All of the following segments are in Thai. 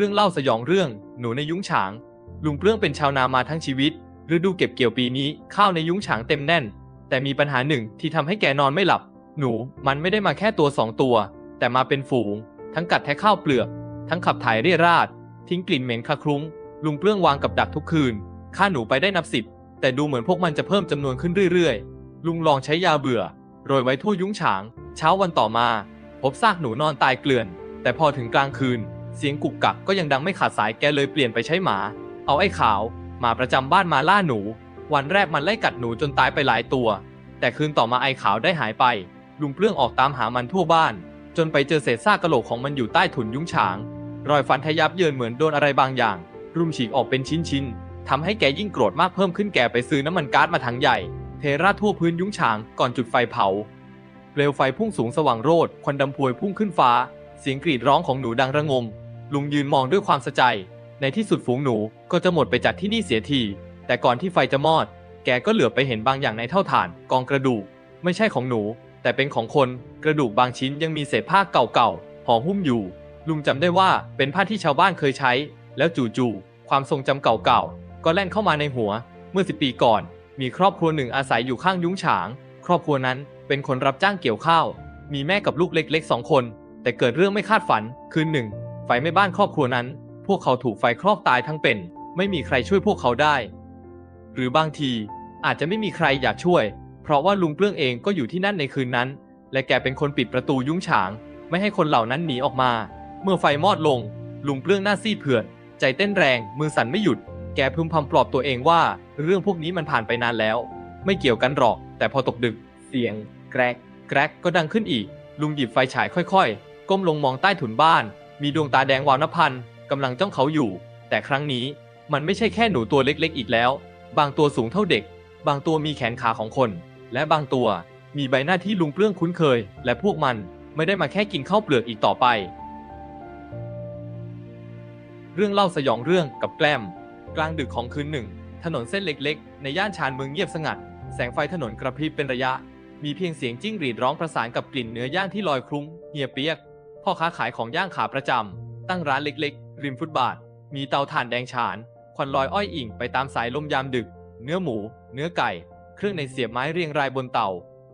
เรื่องเล่าสยองเรื่องหนูในยุ้งฉาง ลุงเปลื้องเป็นชาวนามาทั้งชีวิต ฤดูเก็บเกี่ยวปีนี้ข้าวในยุ้งฉางเต็มแน่น แต่มีปัญหาหนึ่งที่ทำให้แกนอนไม่หลับ หนูมันไม่ได้มาแค่ตัวสองตัว แต่มาเป็นฝูง ทั้งกัดแทะข้าวเปลือก ทั้งขับถ่ายเรี่ยราด ทิ้งกลิ่นเหม็นคละคลุ้ง ลุงเปลื้องวางกับดักทุกคืนฆ่าหนูไปได้นับสิบแต่ดูเหมือนพวกมันจะเพิ่มจำนวนขึ้นเรื่อยๆ ลุงลองใช้ยาเบื่อโรยไว้ทั่วยุ้งฉาง เช้าวันต่อมา พบซากหนูนอนตายเกลื่อน แต่พอถึงกลางคืน เสียงกุกกักก็ยังดังไม่ขาดสายแกเลยเปลี่ยนไปใช้หมา เอาไอ้ขาวหมาประจำบ้านมาล่าหนู วันแรกมันไล่กัดหนูจนตายไปหลายตัว แต่คืนต่อมาไอ้ขาวได้หายไป ลุงเปลื้องออกตามหามันทั่วบ้าน จนไปเจอเศษซากกระโหลกของมันอยู่ใต้ถุนยุ้งฉาง รอยฟันทะยับเยินเหมือนโดนอะไรบางอย่าง รุมฉีกออกเป็นชิ้นๆทำให้แกยิ่งโกรธมากเพิ่มขึ้นแกไปซื้อน้ำมันก๊าซมาถังใหญ่ เทราดทั่วพื้นยุ้งฉางก่อนจุดไฟเผาเปลวไฟพุ่งสูงสว่างโรดควันดำพวยพุ่งขึ้นฟ้า เสียงกรีดร้องของหนูดังระงม ลุงยืนมองด้วยความสะใจ ในที่สุดฝูงหนูก็จะหมดไปจากที่นี่เสียที แต่ก่อนที่ไฟจะมอด แกก็เหลือไปเห็นบางอย่างในเท่าฐานกองกระดูก ไม่ใช่ของหนู แต่เป็นของคนกระดูกบางชิ้นยังมีเศษผ้าเก่าๆห่อหุ้มอยู่ ลุงจำได้ว่าเป็นผ้าที่ชาวบ้านเคยใช้ แล้วจู่ๆความทรงจำเก่าๆก็แล่นเข้ามาในหัว เมื่อสิปีก่อน มีครอบครัวหนึ่งอาศัยอยู่ข้างยุ้งฉาง ครอบครัวนั้นเป็นคนรับจ้างเกี่ยวข้าว มีแม่กับลูกเล็กๆสองคน แต่เกิดเรื่องไม่คาดฝันคืนหนึ่ง ไฟไหม้บ้านครอบครัวนั้น พวกเขาถูกไฟคลอกตายทั้งเป็น ไม่มีใครช่วยพวกเขาได้ หรือบางทีอาจจะไม่มีใครอยากช่วย เพราะว่าลุงเปลื้องเองก็อยู่ที่นั่นในคืนนั้น และแกเป็นคนปิดประตูยุ้งฉาง ไม่ให้คนเหล่านั้นหนีออกมา เมื่อไฟมอดลง ลุงเปลื้องหน้าซีดเผือดใจเต้นแรง มือสั่นไม่หยุด แกพึมพำปลอบตัวเองว่า เรื่องพวกนี้มันผ่านไปนานแล้ว ไม่เกี่ยวกันหรอก แต่พอตกดึก เสียง แกรก แกรกก็ดังขึ้นอีก ลุงหยิบไฟฉายค่อยๆ ก้มลงมองใต้ถุนบ้าน มีดวงตาแดงวาวนพันกำลังจ้องเขาอยู่ แต่ครั้งนี้มันไม่ใช่แค่หนูตัวเล็กๆ อีกแล้ว บางตัวสูงเท่าเด็ก บางตัวมีแขนขาของคน และบางตัวมีใบหน้าที่ลุงเปลื้องคุ้นเคย และพวกมันไม่ได้มาแค่กินข้าวเปลือกอีกต่อไป เรื่องเล่าสยองเรื่องกับแกล้ม กลางดึกของคืนหนึ่ง ถนนเส้นเล็กๆ ในย่านชานเมืองเงียบสงัด แสงไฟถนนกระพริบเป็นระยะ มีเพียงเสียงจิ้งหรีดร้องประสานกับกลิ่นเนื้อย่างที่ลอยคลุ้งเฮียเปียก พ่อค้าขายของย่างขาประจำ ตั้งร้านเล็กๆ ริมฟุตบาท มีเตาถ่านแดงฉาน ควันลอยอ้อยอิ่งไปตามสายลมยามดึก เนื้อหมู เนื้อไก่ เครื่องในเสียบไม้เรียงรายบนเตา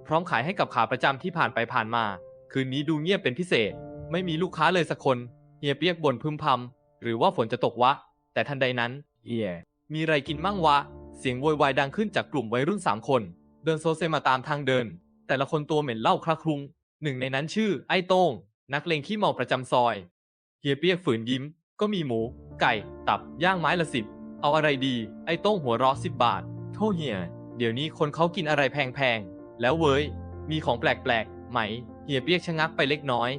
พร้อมขายให้กับขาประจำที่ผ่านไปผ่านมา คืนนี้ดูเงียบเป็นพิเศษ ไม่มีลูกค้าเลยสักคน เฮียเปียกบ่นพึมพำ หรือว่าฝนจะตกวะ แต่ทันใดนั้นเฮียมีอะไรกินมั่งวะ เสียงโวยวายดังขึ้นจากกลุ่มวัยรุ่นสามคน เดินโซเซมาตามทางเดิน แต่ละคนตัวเหม็นเหล้าคละคลุ้งหนึ่งในนั้นชื่อไอ้โต้ง นักเลงขี้เมาประจำซอย เฮียเปียกฝืนยิ้ม ก็มีหมู ไก่ ตับ ย่างไม้ละสิบ เอาอะไรดี ไอ้โต้งหัวราะสิบบาท โทษเฮีย เดี๋ยวนี้คนเขากินอะไรแพงๆ แล้วเว้ย มีของแปลกๆ ไหม เฮียเปียกชะงักไปเล็กน้อย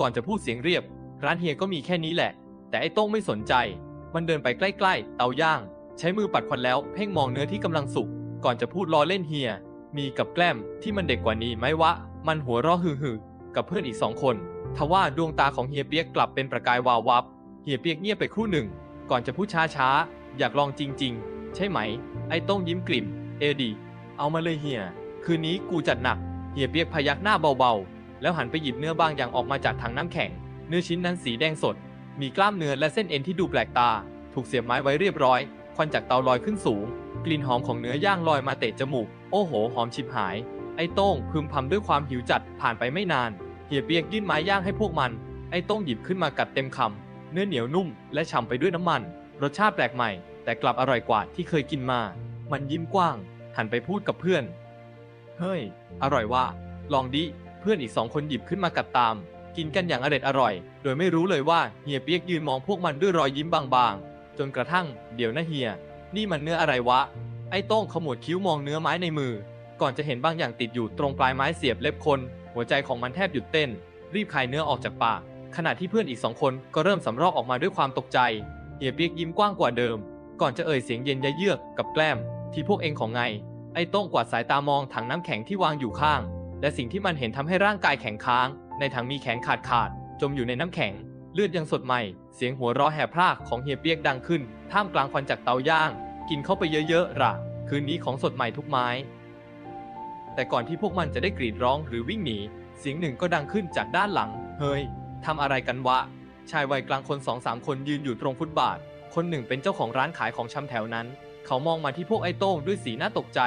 ก่อนจะพูดเสียงเรียบ ร้านเฮียก็มีแค่นี้แหละ แต่ไอ้โต้งไม่สนใจ มันเดินไปใกล้ๆ เตาย่าง ใช้มือปัดควันแล้ว เพ่งมองเนื้อที่กำลังสุก ก่อนจะพูดล้อเล่นเฮีย มีกับแกล้มที่มันเด็กกว่านี้ไหมวะ มันหัวเราะฮือๆกับเพื่อนอีกสองคน ทว่าดวงตาของเฮียเปียกกลับเป็นประกายวาววับ เฮียเปียกเงียบไปครู่หนึ่ง ก่อนจะพูดช้าๆอยากลองจริง ๆ ใช่ไหม ไอ้ต้งยิ้มกลิ่ม เอดี เอามาเลยเฮีย คืนนี้กูจัดหนัก เฮียเปียกพยักหน้าเบาๆ แล้วหันไปหยิบเนื้อบางอย่างออกมาจากถังน้ำแข็ง เนื้อชิ้นนั้นสีแดงสด มีกล้ามเนื้อและเส้นเอ็นที่ดูแปลกตา ถูกเสียบไม้ไว้เรียบร้อย ควันจากเตาลอยขึ้นสูง กลิ่นหอมของเนื้อย่างลอยมาเตะจมูก โอ้โห หอมชิบหาย ไอ้โต้งพึมพำด้วยความหิวจัดผ่านไปไม่นาน เฮียเปียกยื่นไม้ย่างให้พวกมัน ไอ้ต้งหยิบขึ้นมากัดเต็มคำ เนื้อเหนียวนุ่มและฉ่ำไปด้วยน้ำมัน รสชาติแปลกใหม่ แต่กลับอร่อยกว่าที่เคยกินมา มันยิ้มกว้าง หันไปพูดกับเพื่อน เฮ้ย อร่อยว่ะ ลองดิ เพื่อนอีกสองคนหยิบขึ้นมากัดตาม กินกันอย่างอร็ดอร่อย โดยไม่รู้เลยว่าเฮียเปียกยืนมองพวกมันด้วยรอยยิ้มบางๆ จนกระทั่ง เดี๋ยวนะเฮีย นี่มันเนื้ออะไรวะ ไอ้โต้งขมวดคิ้วมองเนื้อไม้ในมือ ก่อนจะเห็นบางอย่างติดอยู่ตรงปลายไม้เสียบเล็บคน หัวใจของมันแทบหยุดเต้น รีบคายเนื้อออกจากปาก ขณะที่เพื่อนอีกสองคนก็เริ่มสำรอกออกมาด้วยความตกใจ เฮียเปียกยิ้มกว้างกว่าเดิม ก่อนจะเอ่ยเสียงเย็นยะเยือกกับแกล้ม ที่พวกเองของไง ไอ้โต้งกวาดสายตามองถังน้ำแข็งที่วางอยู่ข้าง และสิ่งที่มันเห็นทำให้ร่างกายแข็งค้าง ในถังมีแขนขาดขาด จมอยู่ในน้ำแข็ง เลือดยังสดใหม่ เสียงหัวเราะแหบพรากของเฮียเปียกดังขึ้น ท่ามกลางควันจากเตาย่าง กินเข้าไปเยอะๆล่ะ คืนนี้ของสดใหม่ทุกไม้ แต่ก่อนที่พวกมันจะได้กรีดร้องหรือวิ่งหนี เสียงหนึ่งก็ดังขึ้นจากด้านหลัง เฮ้ยทำอะไรกันวะ ชายวัยกลางคนสองสามคนยืนอยู่ตรงฟุตบาท คนหนึ่งเป็นเจ้าของร้านขายของชำแถวนั้น เขามองมาที่พวกไอ้โต้งด้วยสีหน้าตกใจ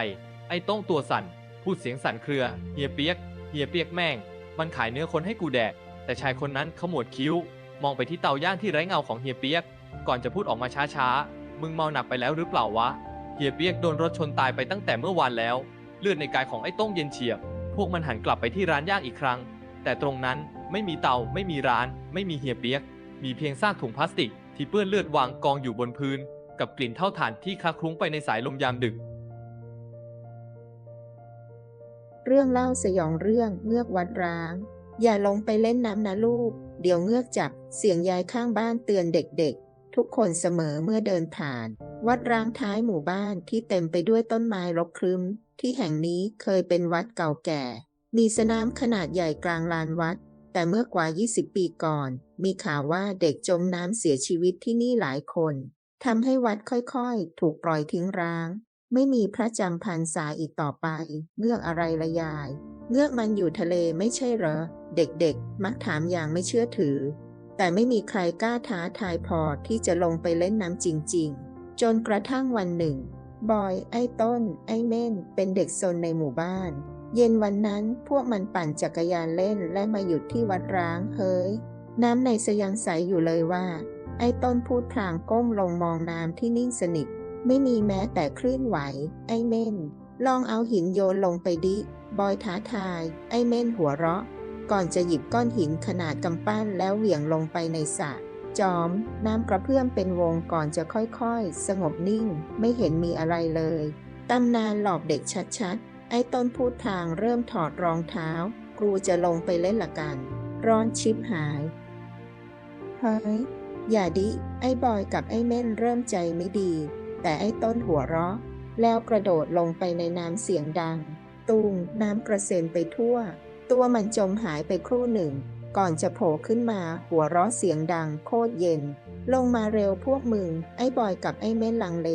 ไอ้โต้งตัวสั่น พูดเสียงสั่นเครือ เฮียเปียก เฮียเปียกแม่ง มันขายเนื้อคนให้กูแดก แต่ชายคนนั้นขมวดคิ้ว มองไปที่เตาย่างที่ไร้เงาของเฮียเปียก ก่อนจะพูดออกมาช้าๆ มึงเมาหนักไปแล้วหรือเปล่าวะ เฮียเปียกโดนรถชนตายไปตั้งแต่เมื่อวานแล้ว เลือดในกายของไอ้ต้งเย็นเฉียบ พวกมันหันกลับไปที่ร้านย่างอีกครั้ง แต่ตรงนั้นไม่มีเตาไม่มีร้าน ไม่มีเฮียเปียก มีเพียงซากถุงพลาสติก ที่เปื้อนเลือดวางกองอยู่บนพื้น กับกลิ่นเท่าถ่านที่คละคลุ้งไปในสายลมยามดึก เรื่องเล่าสยองเรื่องเงือกวัดร้าง อย่าลงไปเล่นน้ำนะลูก เดี๋ยวเงือกจับ เสียงยายข้างบ้านเตือนเด็กๆ ทุกคนเสมอเมื่อเดินผ่าน วัดร้างท้ายหมู่บ้านที่เต็มไปด้วยต้นไม้รกครึ้ม ที่แห่งนี้เคยเป็นวัดเก่าแก่ มีสนามขนาดใหญ่กลางลานวัด แต่เมื่อกว่า 20 ปีก่อน มีข่าวว่าเด็กจมน้ำเสียชีวิตที่นี่หลายคนทำให้วัดค่อยๆ ถูกปล่อยทิ้งร้าง ไม่มีพระจำพรรษาอีกต่อไป เงือกอะไรละยาย เงือกมันอยู่ทะเลไม่ใช่เหรอ เด็กๆ มักถามอย่างไม่เชื่อถือ แต่ไม่มีใครกล้าท้าทายพอที่จะลงไปเล่นน้ำจริง ๆ จนกระทั่งวันหนึ่ง บอย ไอ้ต้น ไอ้เม่น เป็นเด็กซนในหมู่บ้าน เย็นวันนั้นพวกมันปั่นจักรยานเล่นและมาหยุดที่วัดร้าง เฮ้ย น้ำในสยังใสอยู่เลยว่า ไอ้ต้นพูดพลางก้มลงมองน้ำที่นิ่งสนิท ไม่มีแม้แต่คลื่นไหว ไอ้เม่น ลองเอาหินโยนลงไปดิ บอยท้าทาย ไอ้เม่นหัวเราะ ก่อนจะหยิบก้อนหินขนาดกำปั้นแล้วเหวี่ยงลงไปในสระ จอม น้ำกระเพื่อมเป็นวงก่อนจะค่อยๆ สงบนิ่ง ไม่เห็นมีอะไรเลยตำนานหลอกเด็กชัดๆ ไอ้ต้นพูดทางเริ่มถอดรองเท้า ครูจะลงไปเล่นละกัน ร้อนชิบหาย เฮ้ย อย่าดิ ไอ้บอยกับไอ้เม่นเริ่มใจไม่ดี แต่ไอ้ต้นหัวเราะ แล้วกระโดดลงไปในน้ำเสียงดัง ตุงน้ำกระเซ็นไปทั่ว ตัวมันจมหายไปครู่หนึ่ง ก่อนจะโผล่ขึ้นมาหัวเราะเสียงดังโคตรเย็น ลงมาเร็วพวกมึง ไอ้บอยกับไอ้เม่นลังเล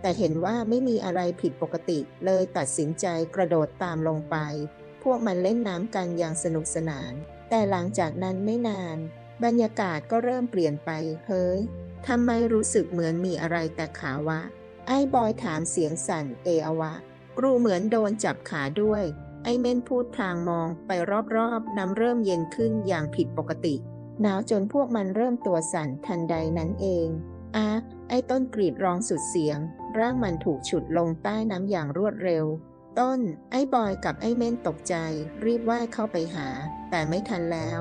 แต่เห็นว่าไม่มีอะไรผิดปกติเลยตัดสินใจกระโดดตามลงไป พวกมันเล่นน้ำกันอย่างสนุกสนาน แต่หลังจากนั้นไม่นาน บรรยากาศก็เริ่มเปลี่ยนไป เฮ้ยทำไมรู้สึกเหมือนมีอะไรแต่ขาวะ ไอ้บอยถามเสียงสั่นเออวะครูเหมือนโดนจับขาด้วย ไอ้เม่นพูดพลางมองไปรอบๆ น้ำเริ่มเย็นขึ้นอย่างผิดปกติ หนาวจนพวกมันเริ่มตัวสั่นทันใดนั้นเองอาไอ้ต้นกรีดร้องสุดเสียง ร่างมันถูกฉุดลงใต้น้ำอย่างรวดเร็ว ต้น ไอ้บอยกับไอ้เม่นตกใจ รีบว่ายเข้าไปหา แต่ไม่ทันแล้ว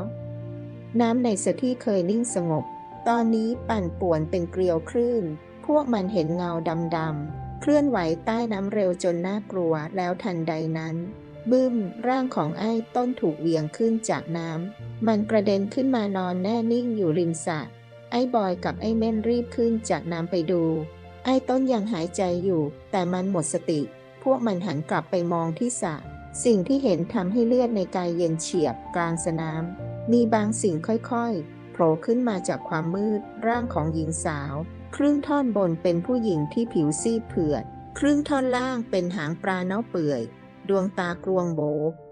น้ำในสที่เคยนิ่งสงบ ตอนนี้ปั่นป่วนเป็นเกลียวคลื่น พวกมันเห็นเงาดำๆเคลื่อนไหวใต้น้ำเร็วจนน่ากลัวแล้วทันใดนั้น บึ้ม ร่างของไอ้ต้นถูกเวียงขึ้นจากน้ำ มันกระเด็นขึ้นมานอนแน่นิ่งอยู่ริมสระ ไอ้บอยกับไอ้เม่นรีบขึ้นจากน้ำไปดู ไอ้ต้นยังหายใจอยู่ แต่มันหมดสติ พวกมันหันกลับไปมองที่สระสิ่งที่เห็นทำให้เลือดในกายเย็นเฉียบกลางสนาม มีบางสิ่งค่อยๆ โผล่ขึ้นมาจากความมืด ร่างของหญิงสาว ครึ่งท่อนบนเป็นผู้หญิงที่ผิวซีดเผือด ครึ่งท่อนล่างเป็นหางปลาเน่าเปื่อย ดวงตากรวงโบ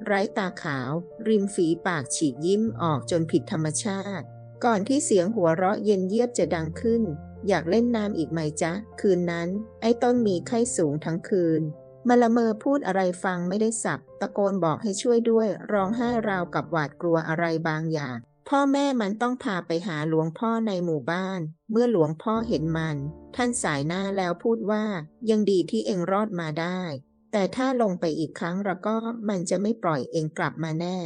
ไร้ตาขาว ริมฝีปากฉีกยิ้มออกจนผิดธรรมชาติ ก่อนที่เสียงหัวเราะเย็นเยียบจะดังขึ้น อยากเล่นน้ำอีกไหมจ๊ะ คืนนั้น ไอ้ต้นมีไข้สูงทั้งคืนมาละเมอพูดอะไรฟังไม่ได้สับ ตะโกนบอกให้ช่วยด้วย ร้องไห้ราวกับหวาดกลัวอะไรบางอย่าง พ่อแม่มันต้องพาไปหาหลวงพ่อในหมู่บ้าน เมื่อหลวงพ่อเห็นมัน ท่านสายหน้าแล้วพูดว่า ยังดีที่เองรอดมาได้ แต่ถ้าลงไปอีกครั้งแล้วก็มันจะไม่ปล่อยเองกลับมาแน่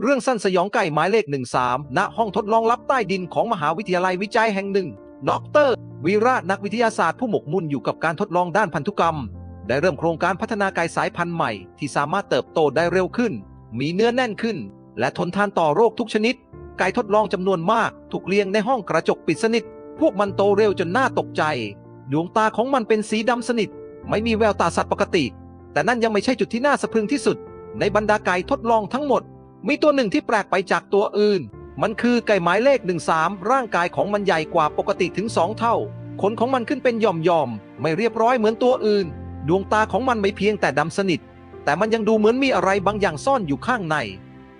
เรื่องสั้นสยองไก่หมายเลข 13 ณ ห้องทดลองลับใต้ดินของมหาวิทยาลัยวิจัยแห่งหนึ่งดรวีระนักวิทยาศาสตร์ผู้หมกมุ่นอยู่กับการทดลองด้านพันธุกรรม ได้เริ่มโครงการพัฒนาไก่สายพันธุ์ใหม่ ที่สามารถเติบโตได้เร็วขึ้น มีเนื้อแน่นขึ้น และทนทานต่อโรคทุกชนิด ไก่ทดลองจำนวนมากถูกเลี้ยงในห้องกระจกปิดสนิท พวกมันโตเร็วจนน่าตกใจ ดวงตาของมันเป็นสีดำสนิท ไม่มีแววตาสัตว์ปกติ แต่นั่นยังไม่ใช่จุดที่น่าสะพรึงที่สุด ในบรรดาไก่ทดลองทั้งหมด มีตัวหนึ่งที่แปลกไปจากตัวอื่น มันคือไก่หมายเลข13ร่างกายของมันใหญ่กว่าปกติถึง2เท่า ขนของมันขึ้นเป็นหย่อมๆไม่เรียบร้อยเหมือนตัวอื่น ดวงตาของมันไม่เพียงแต่ดำสนิท แต่มันยังดูเหมือนมีอะไรบางอย่างซ่อนอยู่ข้างใน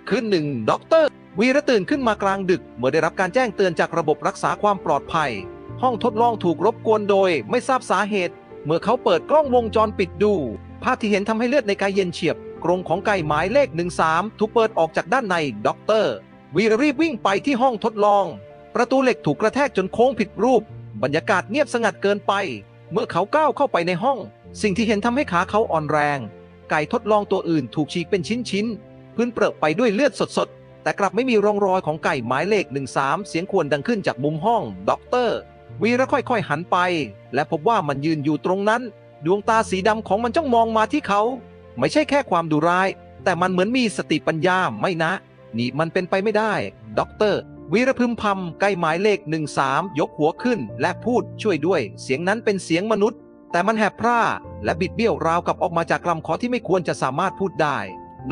คืนหนึ่งด็อกเตอร์ วีระตื่นขึ้นมากลางดึก เมื่อได้รับการแจ้งเตือนจากระบบรักษาความปลอดภัย ห้องทดลองถูกรบกวนโดยไม่ทราบสาเหตุ เมื่อเขาเปิดกล้องวงจรปิดดู ภาพที่เห็นทำให้เลือดในกายเย็นเฉียบ กรงของไก่หมายเลข 13 ถูกเปิดออกจากด้านในด็อกเตอร์วีระรีบวิ่งไปที่ห้องทดลอง ประตูเหล็กถูกกระแทกจนโค้งผิดรูป บรรยากาศเงียบสงัดเกินไป เมื่อเขาก้าวเข้าไปในห้อง สิ่งที่เห็นทำให้ขาเขาอ่อนแรง ไก่ทดลองตัวอื่นถูกฉีกเป็นชิ้นๆพื้นเปรอะไปด้วยเลือดสด แต่กลับไม่มีร่องรอยของไก่หมายเลข 13 เสียงควรดังขึ้นจากมุมห้องด็อกเตอร์วีระค่อยๆหันไป และพบว่ามันยืนอยู่ตรงนั้น ดวงตาสีดำของมันจ้องมองมาที่เขา ไม่ใช่แค่ความดุร้าย แต่มันเหมือนมีสติปัญญาไม่นะ นี่มันเป็นไปไม่ได้ด็อกเตอร์วีระพึมพำใกล้หมายเลข 13 ยกหัวขึ้น และพูดช่วยด้วย เสียงนั้นเป็นเสียงมนุษย์ แต่มันแหบพร่า และบิดเบี้ยวราวกับออกมาจากลำคอที่ไม่ควรจะสามารถพูดได้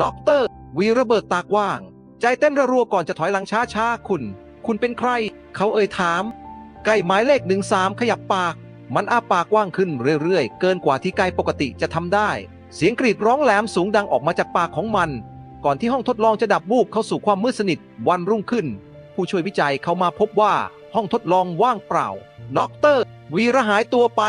ด็อกเตอร์วีระเบิดตากว้าง ใจเต้นระรัวก่อนจะถอยหลังช้าๆคุณ คุณเป็นใคร เขาเอ่ยถาม ไก่หมายเลข13ขยับปาก มันอ้าปากกว้างขึ้นเรื่อยๆ เกินกว่าที่ไก่ปกติจะทำได้ เสียงกรีดร้องแหลมสูงดังออกมาจากปากของมัน ก่อนที่ห้องทดลองจะดับวูบเข้าสู่ความมืดสนิทวันรุ่งขึ้น ผู้ช่วยวิจัยเขามาพบว่าห้องทดลองว่างเปล่าด็อกเตอร์ วีระหายตัวไป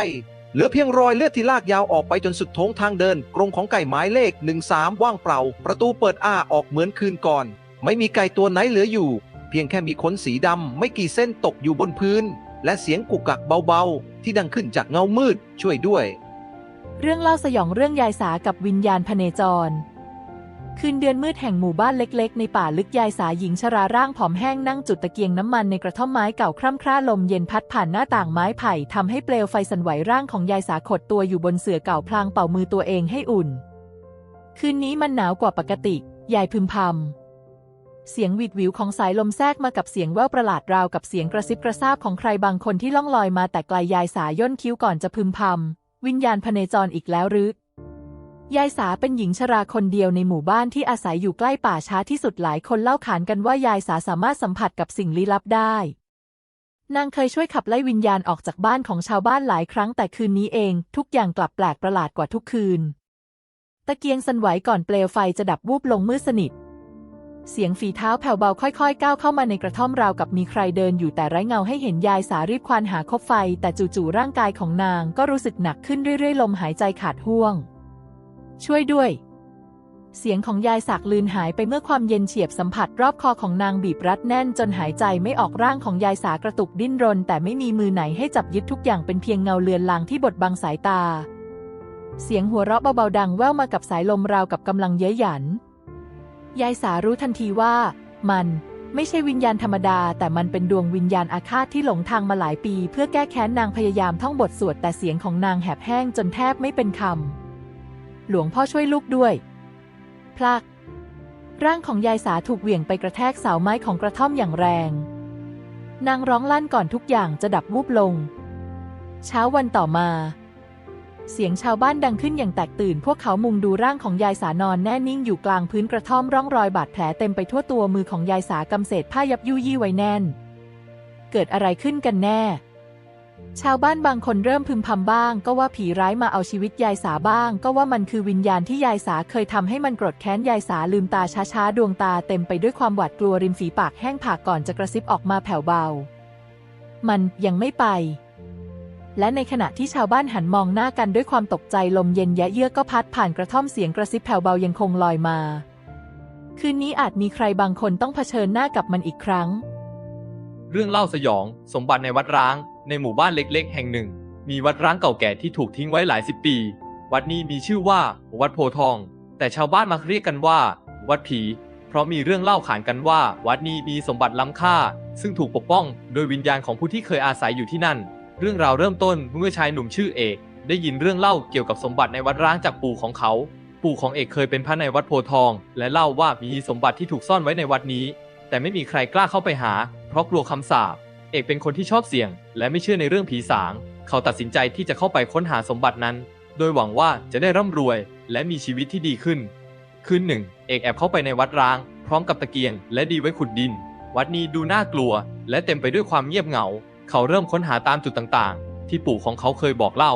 เหลือเพียงรอยเลือดที่ลากยาวออกไปจนสุดโถงทางเดิน กรงของไก่หมายเลข 13 ว่างเปล่า ประตูเปิดอ้าออกเหมือนคืนก่อน ไม่มีไก่ตัวไหนเหลืออยู่ เพียงแค่มีขนสีดำไม่กี่เส้นตกอยู่บนพื้น และเสียงกุกกักเบาๆ ที่ดังขึ้นจากเงามืดช่วยด้วย เรื่องเล่าสยองเรื่องยายสากับวิญญาณพเนจร คืนเดือนมืดแห่งหมู่บ้านเล็กๆ ในป่าลึกยายสาหญิงชราร่างผอมแห้งนั่งจุดตะเกียงน้ำมันในกระท่อมไม้เก่าคร่ำคร่าลมเย็นพัดผ่านหน้าต่างไม้ไผ่ทำให้เปลวไฟสั่นไหวร่างของยายสาขดตัวอยู่บนเสื่อเก่าพลางเป่ามือตัวเองให้อุ่น คืนนี้มันหนาวกว่าปกติ ยายพึมพำ เสียงหวิดหวิวของสายลมแทรกมากับเสียงแว่วประหลาดราวกับเสียงกระซิบกระซาบของใครบางคนที่ล่องลอยมาแต่ไกลยายสาย่นคิ้วก่อนจะพึมพำวิญญาณพเนจรอีกแล้วหรือยายสาเป็นหญิงชราคนเดียวในหมู่บ้านที่อาศัยอยู่ใกล้ป่าช้าที่สุดหลายคนเล่าขานกันว่ายายสาสามารถสัมผัสกับสิ่งลี้ลับได้ นางเคยช่วยขับไล่วิญญาณออกจากบ้านของชาวบ้านหลายครั้งแต่คืนนี้เอง ทุกอย่างกลับแปลกประหลาดกว่าทุกคืน ตะเกียงสั่นไหวก่อนเปลวไฟจะดับวูบลงมืดสนิท เสียงฝีเท้าแผ่วเบาค่อยๆ ก้าวเข้ามาในกระท่อมราวกับมีใครเดินอยู่แต่ไร้เงาให้เห็นยายสารีบควานหาคบไฟ แต่จู่ๆร่างกายของนางก็รู้สึกหนักขึ้นเรื่อยๆ ลมหายใจขาดห่วง ช่วยด้วย เสียงของยายสักลืนหายไปเมื่อความเย็นเฉียบสัมผัสรอบคอของนางบีบรัดแน่นจนหายใจไม่ออกร่างของยายสากระตุกดิ้นรน แต่ไม่มีมือไหนให้จับยึดทุกอย่างเป็นเพียงเงาเลือนลางที่บดบังสายตา เสียงหัวเราะเบาๆดังแว่วมากับสายลมราวกับกำลังเย้ยหยัน ยายสารู้ทันทีว่า มันไม่ใช่วิญญาณธรรมดา แต่มันเป็นดวงวิญญาณอาฆาตที่หลงทางมาหลายปี เพื่อแก้แค้นนางพยายามท่องบทสวดแต่เสียงของนางแหบแห้งจนแทบไม่เป็นคำหลวงพ่อช่วยลูกด้วย พลัก ร่างของยายสาถูกเหวี่ยงไปกระแทกเสาไม้ของกระท่อมอย่างแรง นางร้องลั่นก่อนทุกอย่างจะดับวูบลง เช้าวันต่อมา เสียงชาวบ้านดังขึ้นอย่างแตกตื่น พวกเขามุงดูร่างของยายสานอนแน่นิ่งอยู่กลางพื้นกระท่อมร่องรอยบาดแผลเต็มไปทั่วตัวมือของยายสากำเศษผ้ายับยุยี่ไว้แน่น เกิดอะไรขึ้นกันแน่ ชาวบ้านบางคนเริ่มพึมพำบ้าง ก็ว่าผีร้ายมาเอาชีวิตยายสาบ้าง ก็ว่ามันคือวิญญาณที่ยายสาเคยทำให้มันโกรธแค้นยายสาลืมตาช้าๆดวงตาเต็มไปด้วยความหวาดกลัวริมฝีปากแห้งผากก่อนจะกระซิบออกมาแผ่วเบา มันยังไม่ไป และในขณะที่ชาวบ้านหันมองหน้ากันด้วยความตกใจลมเย็นแยะเยือกก็พัดผ่านกระท่อมเสียงกระซิบแผ่วเบายังคงลอยมา คืนนี้อาจมีใครบางคนต้องเผชิญหน้ากับมันอีกครั้ง เรื่องเล่าสยอง สมบัติในวัดร้าง ในหมู่บ้านเล็ก ๆ แห่งหนึ่ง มีวัดร้างเก่าแก่ที่ถูกทิ้งไว้หลายสิบปี วัดนี้มีชื่อว่า วัดโพทอง แต่ชาวบ้านมักเรียกกันว่า วัดผี เพราะมีเรื่องเล่าขานกันว่า วัดนี้มีสมบัติล้ำค่า ซึ่งถูกปกป้อง โดยวิญญาณของผู้ที่เคยอาศัยอยู่ที่นั่น เรื่องราวเริ่มต้นเมื่อชายหนุ่มชื่อเอก ได้ยินเรื่องเล่าเกี่ยวกับสมบัติในวัดร้างจากปู่ของเขา ปู่ของเอกเคยเป็นพระในวัดโพทอง และเล่าว่ามีสมบัติที่ถูกซ่อนไว้ในวัดนี้ แต่ไม่มีใครกล้าเข้าไปหา เพราะกลัวคำสาปเอกเป็นคนที่ชอบเสี่ยง และไม่เชื่อในเรื่องผีสาง เขาตัดสินใจที่จะเข้าไปค้นหาสมบัตินั้น โดยหวังว่าจะได้ร่ำรวย และมีชีวิตที่ดีขึ้น คืนหนึ่ง เอกแอบเข้าไปในวัดร้าง พร้อมกับตะเกียง และดีไว้ขุดดิน วัดนี้ดูน่ากลัว และเต็มไปด้วยความเงียบเหงา เขาเริ่มค้นหาตามจุดต่างๆ ที่ปู่ของเขาเคยบอกเล่า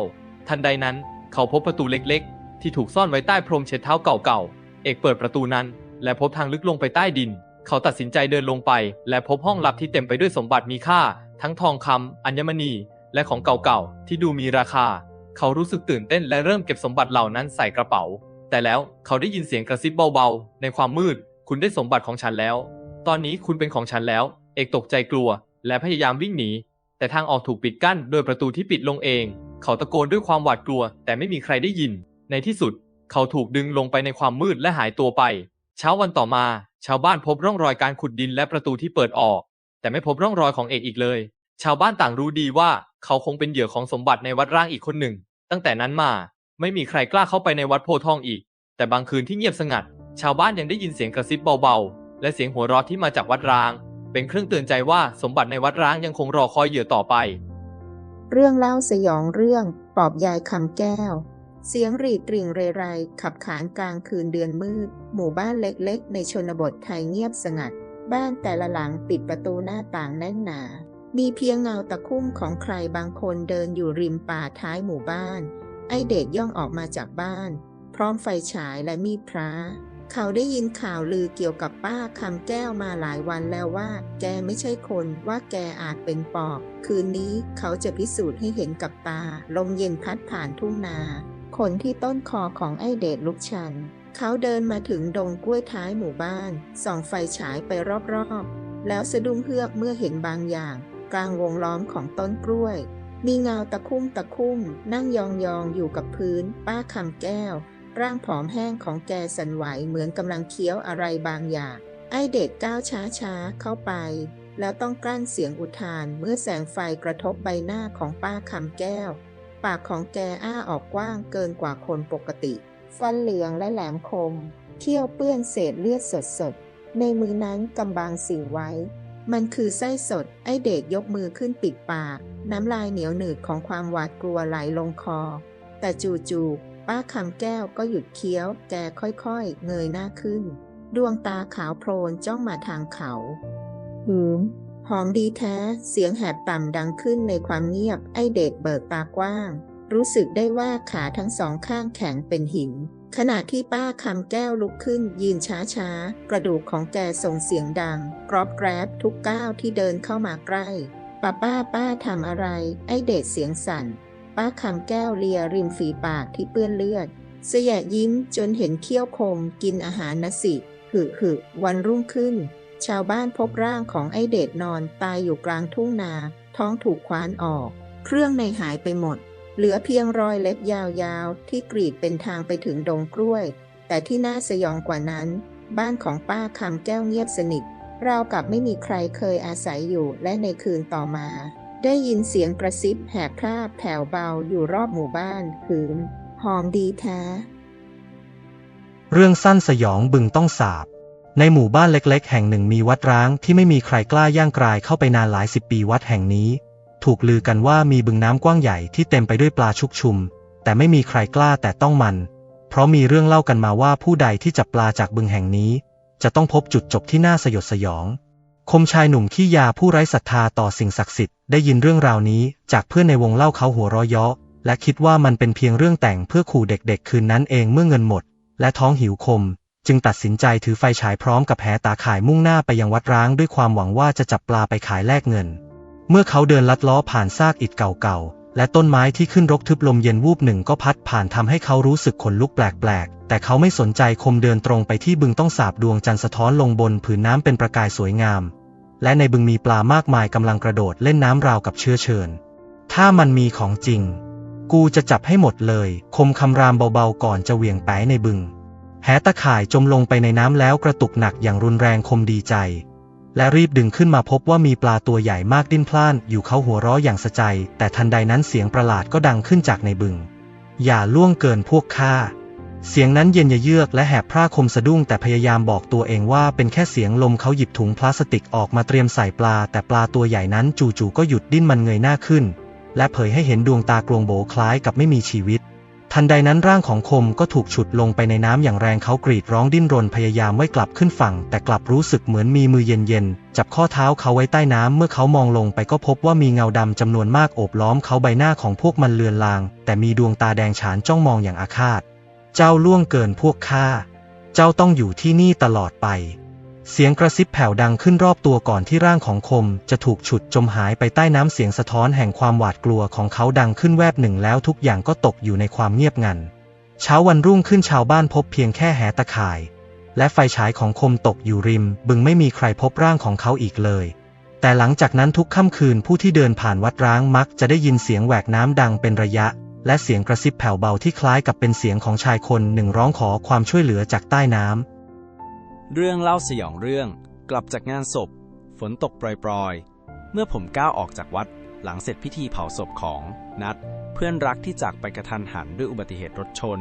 ทันใดนั้น เขาพบประตูเล็กๆ ที่ถูกซ่อนไว้ใต้พรมเช็ดเท้าเก่าๆ เอกเปิดประตูนั้น และพบทางลึกลงไปใต้ดิน เขาตัดสินใจเดินลงไป และพบห้องลับที่เต็มไปด้วยสมบัติมีค่า ทั้งทองคำอัญมณี และของเก่าๆ ที่ดูมีราคา เขารู้สึกตื่นเต้นและเริ่มเก็บสมบัติเหล่านั้นใส่กระเป๋า แต่แล้วเขาได้ยินเสียงกระซิบเบาๆ ในความมืด คุณได้สมบัติของฉันแล้ว ตอนนี้คุณเป็นของฉันแล้ว เอกตกใจกลัว และพยายามวิ่งหนี แต่ทางออกถูกปิดกั้นโดยประตูที่ปิดลงเอง เขาตะโกนด้วยความหวาดกลัว แต่ไม่มีใครได้ยิน ในที่สุด เขาถูกดึงลงไปในความมืดและหายตัวไป เช้าวันต่อมา ชาวบ้านพบร่องรอยการขุดดินและประตูที่เปิดออก แต่ไม่พบร่องรอยของเอกอีกเลย ชาวบ้านต่างรู้ดีว่าเขาคงเป็นเหยื่อของสมบัติในวัดร้างอีกคนหนึ่ง ตั้งแต่นั้นมาไม่มีใครกล้าเข้าไปในวัดโพทองอีก แต่บางคืนที่เงียบสงัด ชาวบ้านยังได้ยินเสียงกระซิบเบาๆ และเสียงหัวเราะที่มาจากวัดร้าง เป็นเครื่องเตือนใจว่าสมบัติในวัดร้างยังคงรอคอยเหยื่อต่อไป เรื่องเล่าสยองเรื่องปอบยายคำแก้ว เสียงรีดตริ่งเรไรขับขานกลางคืนเดือนมืด หมู่บ้านเล็กๆ ในชนบทไทยเงียบสงัด บ้านแต่ละหลังปิดประตูหน้าต่างแน่นหนา มีเพียงเงาตะคุ่มของใครบางคนเดินอยู่ริมป่าท้ายหมู่บ้าน ไอเด็กย่องออกมาจากบ้าน พร้อมไฟฉายและมีดพระ เขาได้ยินข่าวลือเกี่ยวกับป้าคำแก้วมาหลายวันแล้วว่า แกไม่ใช่คนว่าแกอาจเป็นปอบ คืนนี้เขาจะพิสูจน์ให้เห็นกับตา ลมเย็นพัดผ่านทุ่งนา คนที่ต้นคอของไอเดชลุกชัน เขาเดินมาถึงดงกล้วยท้ายหมู่บ้าน ส่องไฟฉายไปรอบๆ แล้วสะดุ้งเฮือกเมื่อเห็นบางอย่าง กลางวงล้อมของต้นกล้วย มีเงาตะคุ่มตะคุ่มนั่งยองๆออยู่กับพื้น ป้าคำแก้ว ร่างผอมแห้งของแกสั่นไหวเหมือนกำลังเคี้ยวอะไรบางอย่าง ไอเด็กก้าวช้าๆ เข้าไป แล้วต้องกลั้นเสียงอุทานเมื่อแสงไฟกระทบใบหน้าของป้าคำแก้ว ปากของแกอ้าออกกว้างเกินกว่าคนปกติ ฟันเหลืองและแหลมคมเขี้ยวเปื้อนเศษเลือดสดๆ ในมือนั้นกำบังสิ่งไว้ มันคือไส้สด ไอเด็กยกมือขึ้นปิดปาก น้ำลายเหนียวหนืดของความหวาดกลัวไหลลงคอ แต่จู่ๆ ป้าคำแก้วก็หยุดเคี้ยว แกค่อยๆ เงยหน้าขึ้น ดวงตาขาวโพลนจ้องมาทางเขาหืมหอมดีแท้ เสียงแหบต่ำดังขึ้นในความเงียบ ไอเด็กเบิกตากว้าง รู้สึกได้ว่าขาทั้งสองข้างแข็งเป็นหิน ขณะที่ป้าคำแก้วลุกขึ้น ยืนช้าๆ กระดูกของแกส่งเสียงดัง กรอบแกรบทุกก้าวที่เดินเข้ามาใกล้ ป้าป้าป้าทำอะไร ไอเด็กเสียงสั่น ป้าคำแก้วเลียริมฝีปากที่เปื้อนเลือดเสยะยิ้มจนเห็นเขี้ยวคมกินอาหารนสิหึหึวันรุ่งขึ้น ชาวบ้านพบร่างของไอเดดนอนตายอยู่กลางทุ่งนา ท้องถูกคว้านออก เครื่องในหายไปหมด เหลือเพียงรอยเล็บยาวๆ ที่กรีดเป็นทางไปถึงดงกล้วย แต่ที่น่าสยองกว่านั้น บ้านของป้าคำแก้วเงียบสนิทราวกับไม่มีใครเคยอาศัยอยู่และในคืนต่อมา ได้ยินเสียงกระซิบแหบคราบแผ่วเบาอยู่รอบหมู่บ้านหืมหอมดีแท้ เรื่องสั้นสยองบึงต้องสาบ ในหมู่บ้านเล็กๆ แห่งหนึ่งมีวัดร้างที่ไม่มีใครกล้าย่างกรายเข้าไปนานหลายสิบปีวัดแห่งนี้ ถูกลือกันว่ามีบึงน้ำกว้างใหญ่ที่เต็มไปด้วยปลาชุกชุม แต่ไม่มีใครกล้าแต่ต้องมัน เพราะมีเรื่องเล่ากันมาว่าผู้ใดที่จับปลาจากบึงแห่งนี้ จะต้องพบจุดจบที่น่าสยดสยอง คมชายหนุ่มขี้ยาผู้ไร้ศรัทธาต่อสิ่งศักดิ์สิทธิ์ได้ยินเรื่องราวนี้จากเพื่อนในวงเล่าเขาหัวเราะเยาะและคิดว่ามันเป็นเพียงเรื่องแต่งเพื่อขู่เด็กๆ คืนนั้นเองเมื่อเงินหมด และท้องหิวคม จึงตัดสินใจถือไฟฉายพร้อมกับแหตาข่ายมุ่งหน้าไปยังวัดร้างด้วยความหวังว่าจะจับปลาไปขายแลกเงิน เมื่อเขาเดินลัดล้อผ่านซากอิฐเก่าๆและต้นไม้ที่ขึ้นรกทึบลมเย็นวูบหนึ่งก็พัดผ่านทำให้เขารู้สึกขนลุกแปลกๆ แต่เขาไม่สนใจคมเดินตรงไปที่บึงต้องสาบดวงจันทร์สะท้อนลงบนผืนน้ำเป็นประกายสวยงาม และในบึงมีปลามากมายกำลังกระโดดเล่นน้ำราวกับเชื้อเชิญ ถ้ามันมีของจริง กูจะจับให้หมดเลย คมคำรามเบาๆก่อนจะเหวี่ยงแป้ในบึง แหตะข่ายจมลงไปในน้ำแล้วกระตุกหนักอย่างรุนแรงคมดีใจ และรีบดึงขึ้นมาพบว่ามีปลาตัวใหญ่มากดิ้นพล่านอยู่เขาหัวเราะอย่างสะใจ แต่ทันใดนั้นเสียงประหลาดก็ดังขึ้นจากในบึง อย่าล่วงเกินพวกข้า เสียงนั้นเย็นเยือกและแหบพร่าคมสะดุ้งแต่พยายามบอกตัวเองว่าเป็นแค่เสียงลมเขาหยิบถุงพลาสติกออกมาเตรียมใส่ปลา แต่ปลาตัวใหญ่นั้นจู่ๆก็หยุดดิ้นมันเงยหน้าขึ้น และเผยให้เห็นดวงตากลวงโบคล้ายกับไม่มีชีวิต ทันใดนั้นร่างของคมก็ถูกฉุดลงไปในน้ำอย่างแรงเขากรีดร้องดิ้นรนพยายามไม่กลับขึ้นฝั่ง แต่กลับรู้สึกเหมือนมีมือเย็นๆจับข้อเท้าเขาไว้ใต้น้ำเมื่อเขามองลงไปก็พบว่ามีเงาดำจำนวนมากโอบล้อมเขาใบหน้าของพวกมันเลือนลาง แต่มีดวงตาแดงฉานจ้องมองอย่างอาฆาต เจ้าล่วงเกินพวกข้า เจ้าต้องอยู่ที่นี่ตลอดไป เสียงกระซิบแผ่วดังขึ้นรอบตัวก่อนที่ร่างของคม จะถูกฉุดจมหายไปใต้น้ำเสียงสะท้อนแห่งความหวาดกลัวของเขาดังขึ้นแวบหนึ่งแล้วทุกอย่างก็ตกอยู่ในความเงียบงัน เช้าวันรุ่งขึ้นชาวบ้านพบเพียงแค่แหตะข่าย และไฟฉายของคมตกอยู่ริม บึงไม่มีใครพบร่างของเขาอีกเลยแต่หลังจากนั้นทุกค่ำคืนผู้ที่เดินผ่านวัดร้างมักจะได้ยินเสียงแหวกน้ำดังเป็นระยะ และเสียงกระซิบแผ่วเบาที่คล้ายกับเป็นเสียงของชายคนหนึ่งร้องขอความช่วยเหลือจากใต้น้ำ เรื่องเล่าสยองเรื่อง กลับจากงานศพ ฝนตกปรอยๆ เมื่อผมก้าวออกจากวัดหลังเสร็จพิธีเผาศพของนัด เพื่อนรักที่จากไปกระทันหันด้วยอุบัติเหตุรถชน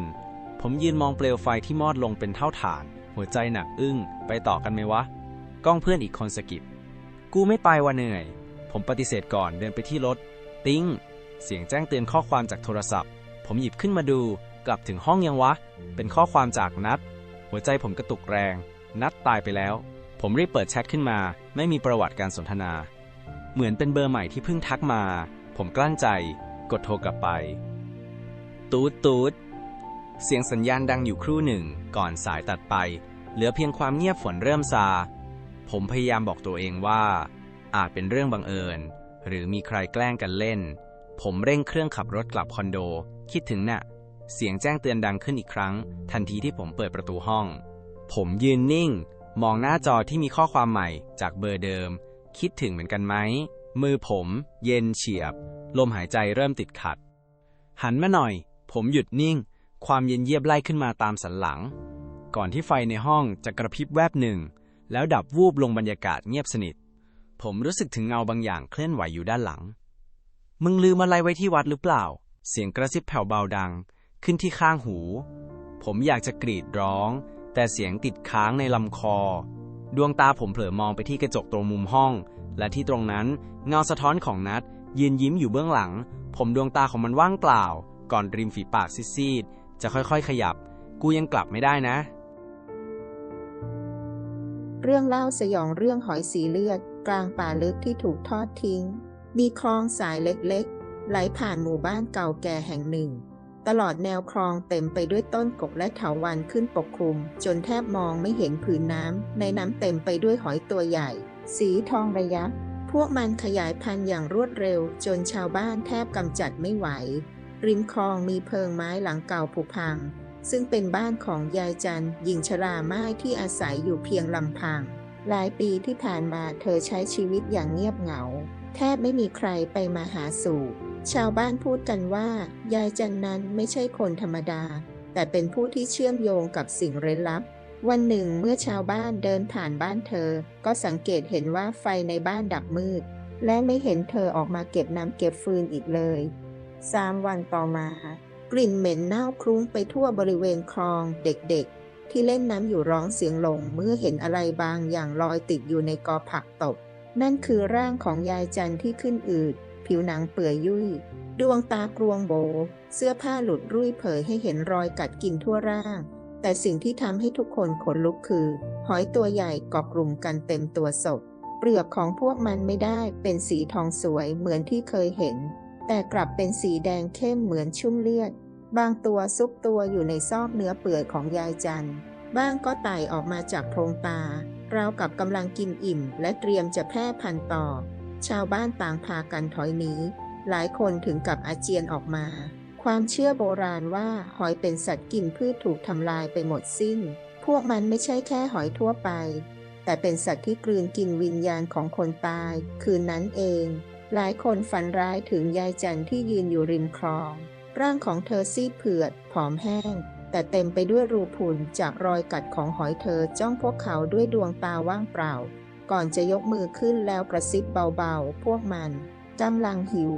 ผมยืนมองเปลวไฟที่มอดลงเป็นเท่าฐาน หัวใจหนักอึ้ง ไปต่อกันไหมวะ ก้องเพื่อนอีกคนสะกิดกูไม่ไปว่ะเหนื่อย ผมปฏิเสธก่อนเดินไปที่รถ ติ้ง เสียงแจ้งเตือนข้อความจากโทรศัพท์ ผมหยิบขึ้นมาดู กลับถึงห้องยังวะ เป็นข้อความจากนัด หัวใจผมกระตุกแรง นัดตายไปแล้ว ผมรีบเปิดแชทขึ้นมา ไม่มีประวัติการสนทนา เหมือนเป็นเบอร์ใหม่ที่เพิ่งทักมา ผมกลั้นใจ กดโทรกลับไป ตูดตูดเสียงสัญญาณดังอยู่ครู่หนึ่ง ก่อนสายตัดไป เหลือเพียงความเงียบฝนเริ่มซา ผมพยายามบอกตัวเองว่า อาจเป็นเรื่องบังเอิญ หรือมีใครแกล้งกันเล่น ผมเร่งเครื่องขับรถกลับคอนโด คิดถึงน่ะ เสียงแจ้งเตือนดังขึ้นอีกครั้ง ทันทีที่ผมเปิดประตูห้อง ผมยืนนิ่ง มองหน้าจอที่มีข้อความใหม่จากเบอร์เดิม คิดถึงเหมือนกันไหม มือผม เย็นเฉียบ ลมหายใจเริ่มติดขัด หันมาหน่อย ผมหยุดนิ่ง ความเย็นเยียบไล่ขึ้นมาตามสันหลัง ก่อนที่ไฟในห้องจะกระพริบแวบหนึ่ง แล้วดับวูบลงบรรยากาศเงียบสนิท ผมรู้สึกถึงเงาบางอย่างเคลื่อนไหวอยู่ด้านหลัง มึงลืมอะไรไว้ที่วัดหรือเปล่า เสียงกระซิบแผ่วเบาดัง ขึ้นที่ข้างหู ผมอยากจะกรีดร้อง แต่เสียงติดค้างในลำคอ ดวงตาผมเผลอมองไปที่กระจกตรงมุมห้อง และที่ตรงนั้นเงาสะท้อนของนัดยืนยิ้มอยู่เบื้องหลัง ผมดวงตาของมันว่างเปล่า ก่อนริมฝีปากซีดๆจะค่อยๆ ขยับ กูยังกลับไม่ได้นะ เรื่องเล่าสยองเรื่องหอยสีเลือด กลางป่าลึกที่ถูกทอดทิ้ง มีคลองสายเล็กๆ ไหลผ่านหมู่บ้านเก่าแก่แห่งหนึ่ง ตลอดแนวคลองเต็มไปด้วยต้นกกและเถาวัลย์ขึ้นปกคลุม จนแทบมองไม่เห็นผืนน้ำ ในน้ำเต็มไปด้วยหอยตัวใหญ่ สีทองระยับพวกมันขยายพันธุ์อย่างรวดเร็ว จนชาวบ้านแทบกำจัดไม่ไหว ริมคลองมีเพิงไม้หลังเก่าผุพัง ซึ่งเป็นบ้านของยายจันหญิงชราไม้ที่อาศัยอยู่เพียงลำพัง หลายปีที่ผ่านมาเธอใช้ชีวิตอย่างเงียบเหงา แทบไม่มีใครไปมาหาสู่ ชาวบ้านพูดกันว่า ยายจันนั้นไม่ใช่คนธรรมดา แต่เป็นผู้ที่เชื่อมโยงกับสิ่งเร้นลับ วันหนึ่งเมื่อชาวบ้านเดินผ่านบ้านเธอ ก็สังเกตเห็นว่าไฟในบ้านดับมืด และไม่เห็นเธอออกมาเก็บน้ำเก็บฟืนอีกเลยสามวันต่อมา กลิ่นเหม็นเน่าคลุ้งไปทั่วบริเวณคลองเด็กๆ ที่เล่นน้ำอยู่ร้องเสียงหลงเมื่อเห็นอะไรบางอย่างลอยติดอยู่ในกอผักตบ นั่นคือร่างของยายจันที่ขึ้นอืด ผิวหนังเปื่อยยุ่ย ดวงตากรวงโบ เสื้อผ้าหลุดรุ่ยเผยให้เห็นรอยกัดกินทั่วร่าง แต่สิ่งที่ทำให้ทุกคนขนลุกคือ หอยตัวใหญ่เกาะกลุ่มกันเต็มตัวศพ เปลือกของพวกมันไม่ได้เป็นสีทองสวยเหมือนที่เคยเห็น แต่กลับเป็นสีแดงเข้มเหมือนชุ่มเลือด บางตัวซุกตัวอยู่ในซอกเนื้อเปื่อยของยายจัน บ้างก็ไต่ออกมาจากโพรงตา ราวกับกำลังกินอิ่ม และเตรียมจะแพร่พันธุ์ต่อ ชาวบ้านต่างพากันถอยหนี หลายคนถึงกับอาเจียนออกมา ความเชื่อโบราณว่าหอยเป็นสัตว์กินพืชถูกทำลายไปหมดสิ้น พวกมันไม่ใช่แค่หอยทั่วไป แต่เป็นสัตว์ที่กลืนกินวิญญาณของคนตาย คืนนั้นเอง หลายคนฝันร้ายถึงยายจันที่ยืนอยู่ริมคลอง ร่างของเธอซีดเผือด ผอมแห้ง แต่เต็มไปด้วยรูพุนจากรอยกัดของหอยเธอจ้องพวกเขาด้วยดวงตาว่างเปล่า ก่อนจะยกมือขึ้นแล้วกระซิบเบาๆ พวกมันกำลังหิว